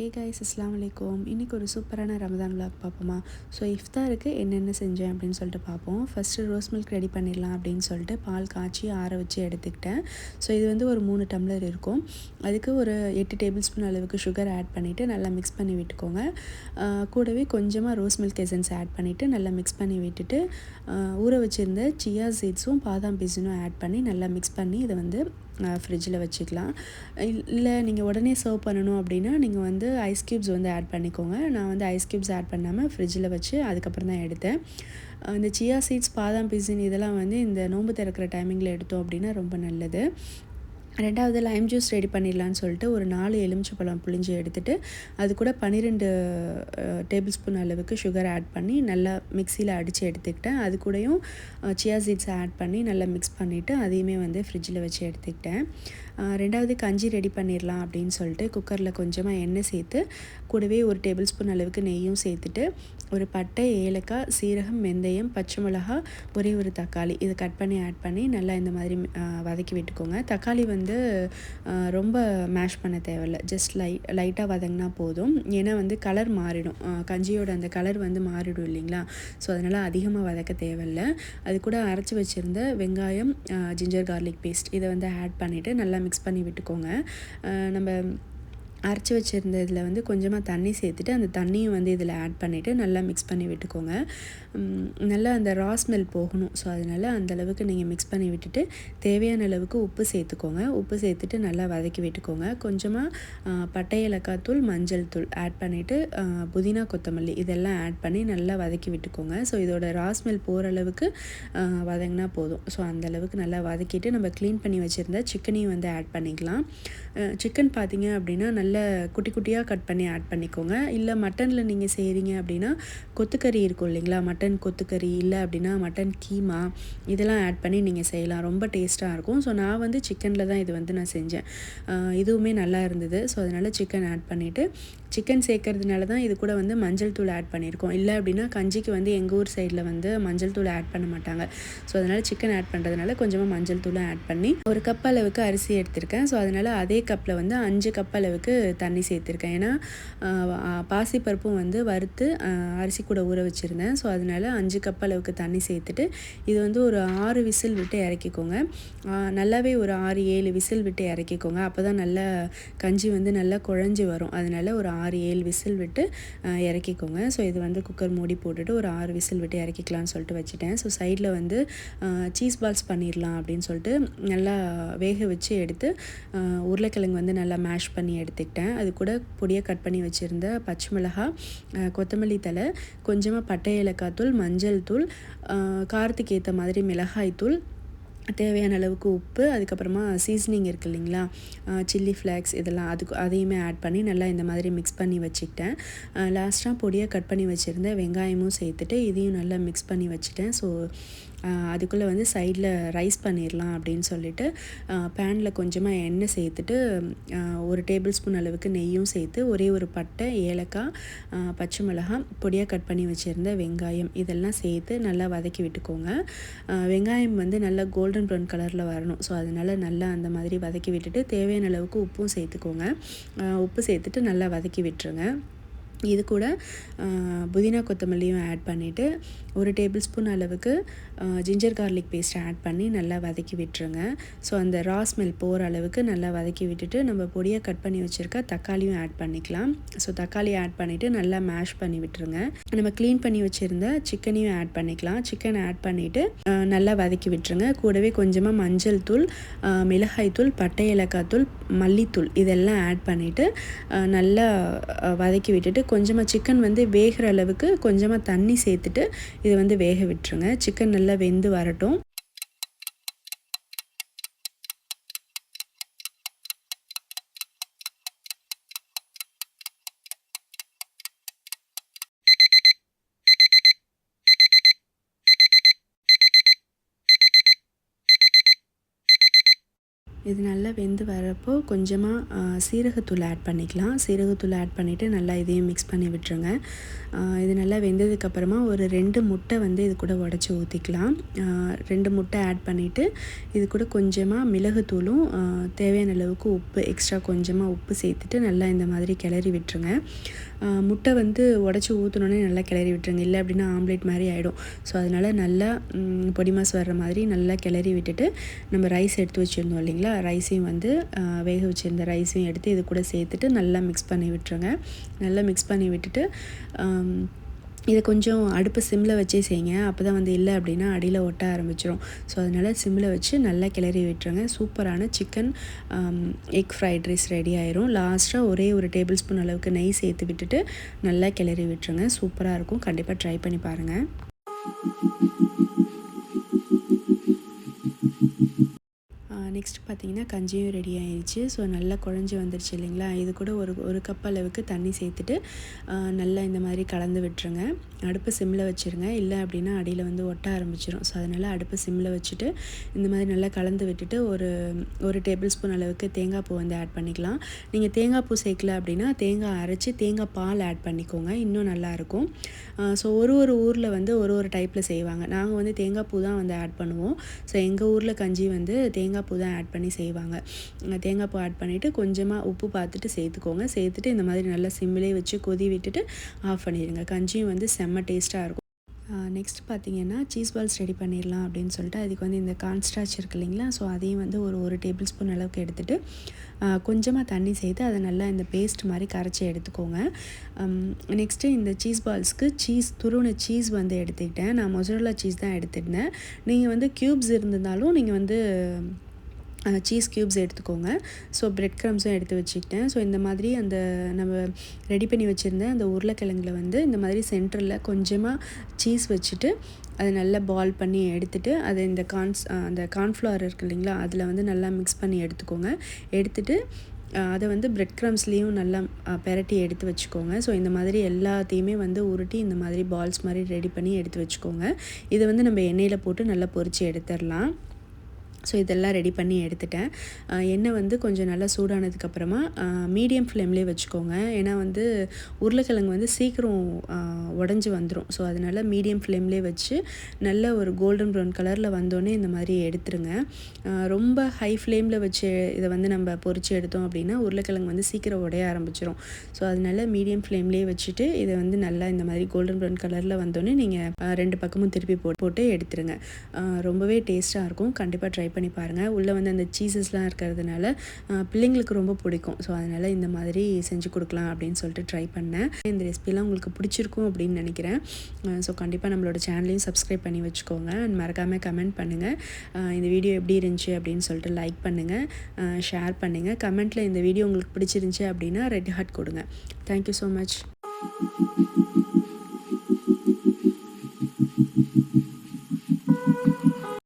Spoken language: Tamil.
ஹே காய்ஸ் இஸ்லாம் வலைக்கம் இன்றைக்கி ஒரு சூப்பரான ரமதான் விளாக் பார்ப்போமா? ஸோ இஃப்தாருக்கு என்னென்ன செஞ்சேன் அப்படின்னு சொல்லிட்டு பார்ப்போம். ஃபஸ்ட்டு ரோஸ் மில்க் ரெடி பண்ணிடலாம் அப்படின்னு சொல்லிட்டு பால் காய்ச்சி ஆற வச்சு எடுத்துக்கிட்டேன். ஸோ இது வந்து ஒரு மூணு டம்ளர் இருக்கும். அதுக்கு ஒரு எட்டு டேபிள் ஸ்பூன் அளவுக்கு சுகர் ஆட் பண்ணிவிட்டு நல்லா மிக்ஸ் பண்ணி விட்டுக்கோங்க. கூடவே கொஞ்சமாக ரோஸ் மில்க் எசன்ஸ் ஆட் பண்ணிவிட்டு நல்லா மிக்ஸ் பண்ணி விட்டுட்டு ஊற வச்சுருந்த சியா சீட்ஸும் பாதாம் பிசினும் ஆட் பண்ணி நல்லா மிக்ஸ் பண்ணி இதை வந்து ஃப்ரிட்ஜில் வச்சுக்கலாம். இல்லை நீங்கள் உடனே சர்வ் பண்ணணும் அப்படின்னா நீங்கள் வந்து ஐஸ் க்யூப்ஸ் வந்து ஆட் பண்ணிக்கோங்க. நான் வந்து ஐஸ் க்யூப்ஸ் ஆட் பண்ணாமல் ஃப்ரிட்ஜில் வச்சு அதுக்கப்புறம் தான் எடுத்தேன். இந்த சியா சீட்ஸ் பாதாம் பிசின் இதெல்லாம் வந்து இந்த நோன்பு திறக்கிற டைமிங்கில் எடுத்தோம் அப்படின்னா ரொம்ப நல்லது. ரெண்டாவது லைம் ஜூஸ் ரெடி பண்ணிடலான்னு சொல்லிட்டு ஒரு நாலு எலுமிச்சப்பழம் புளிஞ்சு எடுத்துகிட்டு அது கூட பன்னிரெண்டு டேபிள் ஸ்பூன் அளவுக்கு சுகர் ஆட் பண்ணி நல்லா மிக்சியில் அடித்து எடுத்துக்கிட்டேன். அது கூடயும் சியா சீட்ஸை ஆட் பண்ணி நல்லா மிக்ஸ் பண்ணிவிட்டு அதையுமே வந்து ஃப்ரிட்ஜில் வச்சு எடுத்துக்கிட்டேன். ரெண்டாவது கஞ்சி ரெடி பண்ணிடலாம் அப்படின்னு சொல்லிட்டு குக்கரில் கொஞ்சமாக எண்ணெய் சேர்த்து கூடவே ஒரு டேபிள் ஸ்பூன் அளவுக்கு நெய்யும் சேர்த்துட்டு ஒரு பட்டை ஏலக்காய் சீரகம் வெந்தயம் பச்சை மிளகா ஒரே ஒரு தக்காளி. இதை கட் பண்ணி ஆட் பண்ணி நல்லா இந்த மாதிரி வதக்கி விட்டுக்கோங்க. தக்காளி வந்து ரொம்ப மேஷ் பண்ண தேவையில்ல. ஜஸ்ட் லை லைட்டாக வதங்கினா போதும். ஏன்னா வந்து கலர் மாறிடும். கஞ்சியோட அந்த கலர் வந்து மாறிடும் இல்லைங்களா? ஸோ அதனால் அதிகமாக வதக்க தேவையில்ல. அது கூட அரைச்சி வச்சுருந்த வெங்காயம் ஜிஞ்சர் கார்லிக் பேஸ்ட் இதை வந்து ஆட் பண்ணிவிட்டு நல்லா மிக்ஸ் பண்ணி விட்டுக்கோங்க. நம்ம அரைச்சி வச்சுருந்த இதில் வந்து கொஞ்சமாக தண்ணி சேர்த்துட்டு அந்த தண்ணியும் வந்து இதில் ஆட் பண்ணிவிட்டு நல்லா மிக்ஸ் பண்ணி விட்டுக்கோங்க. நல்லா அந்த ரா ஸ்மெல் போகணும். ஸோ அதனால் அந்த அளவுக்கு நீங்கள் மிக்ஸ் பண்ணி விட்டுட்டு தேவையான அளவுக்கு உப்பு சேர்த்துக்கோங்க. உப்பு சேர்த்துட்டு நல்லா வதக்கி விட்டுக்கோங்க. கொஞ்சமாக பட்டை ஏலக்காய் தூள் மஞ்சள் தூள் ஆட் பண்ணிவிட்டு புதினா கொத்தமல்லி இதெல்லாம் ஆட் பண்ணி நல்லா வதக்கி விட்டுக்கோங்க. ஸோ இதோட ரா ஸ்மெல் போகிற அளவுக்கு வதங்கினா போதும். ஸோ அந்தளவுக்கு நல்லா வதக்கிட்டு நம்ம க்ளீன் பண்ணி வச்சுருந்த சிக்கனையும் வந்து ஆட் பண்ணிக்கலாம். சிக்கன் பார்த்தீங்க அப்படின்னா நல்லா குட்டி குட்டியாக கட் பண்ணி ஆட் பண்ணிக்கோங்க. இல்லை மட்டனில் நீங்கள் செய்கிறீங்க அப்படின்னா கொத்துக்கறி இருக்கும் இல்லைங்களா? மட்டன் கொத்துக்கறி இல்லை அப்படின்னா மட்டன் கீமா இதெல்லாம் ஆட் பண்ணி நீங்கள் செய்யலாம். ரொம்ப டேஸ்ட்டாக இருக்கும். ஸோ நான் வந்து சிக்கனில் தான் இது வந்து நான் செஞ்சேன். இதுவுமே நல்லா இருந்தது. ஸோ அதனால் சிக்கன் ஆட் பண்ணிவிட்டு சிக்கன் சேர்க்கறதுனால தான் இது கூட வந்து மஞ்சள் தூள் ஆட் பண்ணியிருக்கோம். இல்லை அப்படின்னா கஞ்சிக்கு வந்து எங்கள் ஊர் சைடில் வந்து மஞ்சள் தூள் ஆட் பண்ண மாட்டாங்க. ஸோ அதனால் சிக்கன் ஆட் பண்ணுறதுனால கொஞ்சமாக மஞ்சள் தூளும் ஆட் பண்ணி ஒரு கப் அளவுக்கு அரிசி எடுத்திருக்கேன். ஸோ அதனால் அதே கப்பில் வந்து அஞ்சு கப் அளவுக்கு தண்ணி சேர்த்துருக்கேன். ஏன்னா பாசிப்பருப்பும் வந்து வறுத்து அரிசி கூட ஊற வச்சுருந்தேன். ஸோ அதனால் அஞ்சு கப் அளவுக்கு தண்ணி சேர்த்துட்டு இது வந்து ஒரு ஆறு விசில் விட்டு இறக்கிக்கோங்க. நல்லாவே ஒரு ஆறு ஏழு விசில் விட்டு இறக்கிக்கோங்க. அப்போ தான் நல்லா கஞ்சி வந்து நல்லா குழஞ்சி வரும். அதனால ஒரு ஆறு ஏழு விசில் விட்டு இறக்கிக்கோங்க. ஸோ இது வந்து குக்கர் மூடி போட்டுட்டு ஒரு ஆறு விசில் விட்டு இறக்கிக்கலாம்னு சொல்லிட்டு வச்சுட்டேன். ஸோ சைடில் வந்து சீஸ் பால்ஸ் பண்ணிடலாம் அப்படின்னு சொல்லிட்டு நல்லா வேக வச்சு எடுத்து உருளைக்கிழங்கு வந்து நல்லா மேஷ் பண்ணி எடுத்துக்கிட்டேன். அது கூட பொடியை கட் பண்ணி வச்சுருந்த பச்சை மிளகா கொத்தமல்லி தழை கொஞ்சமாக பட்டை ஏலக்காய் தூள் மஞ்சள் தூள் காரத்துக்கு ஏற்ற மாதிரி மிளகாய் தூள் தேவையான அளவுக்கு உப்பு அதுக்கப்புறமா சீசனிங் இருக்கு இல்லைங்களா? சில்லி ஃப்ளாக்ஸ் இதெல்லாம் அதுக்கு அதையுமே ஆட் பண்ணி நல்லா இந்த மாதிரி மிக்ஸ் பண்ணி வச்சுக்கிட்டேன். லாஸ்ட்டாக பொடியாக கட் பண்ணி வச்சுருந்த வெங்காயமும் சேர்த்துட்டு இதையும் நல்லா மிக்ஸ் பண்ணி வச்சுட்டேன். ஸோ அதுக்குள்ளே வந்து சைடில் ரைஸ் பண்ணிடலாம் அப்படின்னு சொல்லிட்டு பேனில் கொஞ்சமாக எண்ணெய் சேர்த்துட்டு ஒரு டேபிள் ஸ்பூன் அளவுக்கு நெய்யும் சேர்த்து ஒரே ஒரு பட்டை ஏலக்காய் பச்சை மிளகாய் பொடியாக கட் பண்ணி வச்சுருந்த வெங்காயம் இதெல்லாம் சேர்த்து நல்லா வதக்கி விட்டுக்கோங்க. வெங்காயம் வந்து நல்லா கோல்டன் ப்ரௌன் கலரில் வரணும். ஸோ அதனால் நல்லா அந்த மாதிரி வதக்கி விட்டுட்டு தேவையான அளவுக்கு உப்பும் சேர்த்துக்கோங்க. உப்பு சேர்த்துட்டு நல்லா வதக்கி விட்டுருங்க. இது கூட புதினா கொத்தமல்லியும் ஆட் பண்ணிவிட்டு ஒரு டேபிள் ஸ்பூன் அளவுக்கு ஜிஞ்சர் கார்லிக் பேஸ்ட் ஆட் பண்ணி நல்லா வதக்கி விட்டுருங்க. ஸோ அந்த ரா ஸ்மெல் போகிற அளவுக்கு நல்லா வதக்கி விட்டுட்டு நம்ம பொடியாக கட் பண்ணி வச்சுருக்க தக்காளியும் ஆட் பண்ணிக்கலாம். ஸோ தக்காளி ஆட் பண்ணிவிட்டு நல்லா மேஷ் பண்ணி விட்டுருங்க. நம்ம க்ளீன் பண்ணி வச்சுருந்த சிக்கனையும் ஆட் பண்ணிக்கலாம். சிக்கன் ஆட் பண்ணிவிட்டு நல்லா வதக்கி விட்டுருங்க. கூடவே கொஞ்சமாக மஞ்சள் தூள் மிளகாய் தூள் பட்டை இலக்காய் தூள் மல்லித்தூள் இதெல்லாம் ஆட் பண்ணிவிட்டு நல்லா வதக்கி விட்டுட்டு கொஞ்சமாக சிக்கன் வந்து வேகிற அளவுக்கு கொஞ்சமாக தண்ணி சேர்த்துட்டு இது வந்து வேக விட்டுருங்க. சிக்கன் நல்லா வெந்து வரட்டும். இது நல்லா வெந்து வரப்போ கொஞ்சமாக சீரகத்தூள் ஆட் பண்ணிக்கலாம். சீரகத்தூள் ஆட் பண்ணிவிட்டு நல்லா இதையும் மிக்ஸ் பண்ணி விட்டுருங்க. இது நல்லா வெந்ததுக்கப்புறமா ஒரு ரெண்டு முட்டை வந்து இது கூட உடச்சி ஊற்றிக்கலாம் ரெண்டு முட்டை ஆட் பண்ணிவிட்டு இது கூட கொஞ்சமாக மிளகுத்தூளும் தேவையான அளவுக்கு உப்பு எக்ஸ்ட்ரா கொஞ்சமாக உப்பு சேர்த்துட்டு நல்லா இந்த மாதிரி கிளறி விட்டுருங்க. முட்டை வந்து உடச்சி ஊற்றினோன்னே நல்லா கிளறி விட்டுருங்க. இல்லை அப்படின்னா ஆம்லேட் மாதிரி ஆகிடும் ஸோ அதனால் நல்லா பொடி மாஸ் வர்ற மாதிரி நல்லா கிளறி விட்டுட்டு நம்ம ரைஸ் எடுத்து வச்சுருந்தோம் இல்லைங்களா? ரைஸையும் வந்து வேக வச்சுருந்த ரைஸையும் எடுத்து இது கூட சேர்த்துட்டு நல்லா மிக்ஸ் பண்ணி விட்டுருங்க. நல்லா மிக்ஸ் பண்ணி விட்டுட்டு இதை கொஞ்சம் அடுப்பு சிம்மில் வச்சே செய்யுங்க. அப்போ தான் வந்து இல்லை அப்படின்னா அடியில் ஒட்ட ஆரம்பிச்சிடும் ஸோ அதனால் சிம்மில் வச்சு நல்லா கிளறி விட்டுருங்க. சூப்பரான chicken egg fried rice ready ஆயிரும். லாஸ்ட்டாக ஒரே ஒரு டேபிள் ஸ்பூன் அளவுக்கு நெய் சேர்த்து விட்டுட்டு நல்லா கிளறி விட்டுருங்க. சூப்பராக இருக்கும். கண்டிப்பாக ட்ரை பண்ணி பாருங்கள் பார்த்திங்கன்னா கஞ்சியும் ரெடி ஆயிடுச்சு ஸோ நல்லா குழஞ்சி வந்துருச்சு இல்லைங்களா? இது கூட ஒரு ஒரு கப் அளவுக்கு தண்ணி சேர்த்துட்டு நல்லா இந்த மாதிரி கலந்து விட்டுருங்க. அடுப்பு சிம்மில் வச்சுருங்க. இல்லை அப்படின்னா அடியில் வந்து ஒட்ட ஆரம்பிச்சிடும் ஸோ அதனால் அடுப்பு சிம்மில் வச்சுட்டு இந்த மாதிரி நல்லா கலந்து விட்டுட்டு ஒரு ஒரு டேபிள் ஸ்பூன் அளவுக்கு தேங்காய் பூ வந்து ஆட் பண்ணிக்கலாம். நீங்கள் தேங்காய் பூ சேர்க்கல அப்படின்னா தேங்காய் அரைச்சி தேங்காய் பால் ஆட் பண்ணிக்கோங்க. இன்னும் நல்லாயிருக்கும் ஸோ ஒரு ஒரு ஊரில் வந்து ஒரு ஒரு டைப்பில் செய்வாங்க. நாங்கள் வந்து தேங்காய் பூ தான் வந்து ஆட் பண்ணுவோம். ஸோ எங்கள் ஊரில் கஞ்சி வந்து தேங்காய் பூ தான் ஆட் பண்ணி பண்ணி செய்வாங்க. தேங்காய் பூ ஆட் பண்ணிவிட்டு கொஞ்சமாக உப்பு பார்த்துட்டு சேர்த்துக்கோங்க. சேர்த்துட்டு இந்த மாதிரி நல்லா சிம்மிலே வச்சு கொதி விட்டுட்டு ஆஃப் பண்ணிடுங்க. கஞ்சியும் வந்து செம்ம டேஸ்ட்டாக இருக்கும். நெக்ஸ்ட் பார்த்தீங்கன்னா சீஸ் பால்ஸ் ரெடி பண்ணிடலாம் அப்படின்னு சொல்லிட்டு அதுக்கு வந்து இந்த கான்ஸ்டாச் இருக்கு இல்லைங்களா? ஸோ அதையும் வந்து ஒரு ஒரு டேபிள் ஸ்பூன் அளவுக்கு எடுத்துகிட்டு கொஞ்சமாக தண்ணி சேர்த்து அதை நல்லா இந்த பேஸ்ட் மாதிரி கரைச்சி எடுத்துக்கோங்க. நெக்ஸ்ட்டு இந்த சீஸ் பால்ஸ்க்கு சீஸ் துருவின சீஸ் வந்து எடுத்துக்கிட்டேன். நான் மொசரலா சீஸ் தான் எடுத்துக்கிட்டேன். நீங்கள் வந்து க்யூப்ஸ் இருந்திருந்தாலும் நீங்கள் வந்து சீஸ் க்யூப்ஸ் எடுத்துக்கோங்க. ஸோ ப்ரெட் க்ரம்ஸும் எடுத்து வச்சுக்கிட்டேன். ஸோ இந்த மாதிரி அந்த நம்ம ரெடி பண்ணி வச்சுருந்த அந்த உருளைக்கிழங்குல வந்து இந்த மாதிரி சென்டரில் கொஞ்சமாக சீஸ் வச்சுட்டு அதை நல்லா பால் பண்ணி எடுத்துகிட்டு அதை இந்த கான்ஸ் அந்த கார்ன்ஃப்ளவர் இருக்குது இல்லைங்களா அதில் வந்து நல்லா மிக்ஸ் பண்ணி எடுத்துக்கோங்க. எடுத்துகிட்டு அதை வந்து ப்ரெட் க்ரம்ஸ்லேயும் நல்லா பெரட்டி எடுத்து வச்சுக்கோங்க. ஸோ இந்த மாதிரி எல்லாத்தையுமே வந்து உருட்டி இந்த மாதிரி பால்ஸ் மாதிரி ரெடி பண்ணி எடுத்து வச்சுக்கோங்க. இதை வந்து நம்ம எண்ணெயில் போட்டு நல்லா பொறிச்சு எடுத்துடலாம். ஸோ இதெல்லாம் ரெடி பண்ணி எடுத்துட்டேன். எண்ணெய் வந்து கொஞ்சம் நல்லா சூடானதுக்கப்புறமா மீடியம் ஃப்ளேம்லேயே வச்சுக்கோங்க. ஏன்னா வந்து உருளைக்கிழங்கு வந்து சீக்கிரம் உடஞ்சி வந்துடும் ஸோ அதனால் மீடியம் ஃப்ளேம்லேயே வச்சு நல்ல ஒரு கோல்டன் ப்ரௌன் கலரில் வந்தோடனே இந்த மாதிரி எடுத்துருங்க. ரொம்ப ஹை ஃப்ளேமில் வச்சு இதை வந்து நம்ம பொறிச்சு எடுத்தோம் அப்படின்னா உருளைக்கிழங்கு வந்து சீக்கிரம் உடைய ஆரம்பிச்சிடும் ஸோ அதனால் மீடியம் ஃப்ளேம்லேயே வச்சுட்டு இதை வந்து நல்லா இந்த மாதிரி கோல்டன் ப்ரௌன் கலரில் வந்தோடனே நீங்கள் ரெண்டு பக்கமும் திருப்பி போட்டு போட்டு எடுத்துருங்க. ரொம்பவே டேஸ்ட்டாக இருக்கும். கண்டிப்பாக ட்ரை ட்ரை பண்ணி பாருங்கள் உள்ளே வந்து அந்த சீசஸ்லாம் இருக்கிறதுனால பிள்ளைங்களுக்கு ரொம்ப பிடிக்கும். ஸோ அதனால் இந்த மாதிரி செஞ்சு கொடுக்கலாம் அப்படின்னு சொல்லிட்டு ட்ரை பண்ணேன். இந்த ரெசிபிலாம் உங்களுக்கு பிடிச்சிருக்கும் அப்படின்னு நினைக்கிறேன். ஸோ கண்டிப்பாக நம்மளோட சேனலையும் சப்ஸ்கிரைப் பண்ணி வச்சுக்கோங்க. அண்ட் மறக்காமல் கமெண்ட் பண்ணுங்கள் இந்த வீடியோ எப்படி இருந்துச்சு அப்படின்னு சொல்லிட்டு லைக் பண்ணுங்கள் ஷேர் பண்ணுங்கள் கமெண்ட்டில் இந்த வீடியோ உங்களுக்கு பிடிச்சிருந்துச்சி அப்படின்னா ரெட் ஹார்ட் கொடுங்க. Thank you so much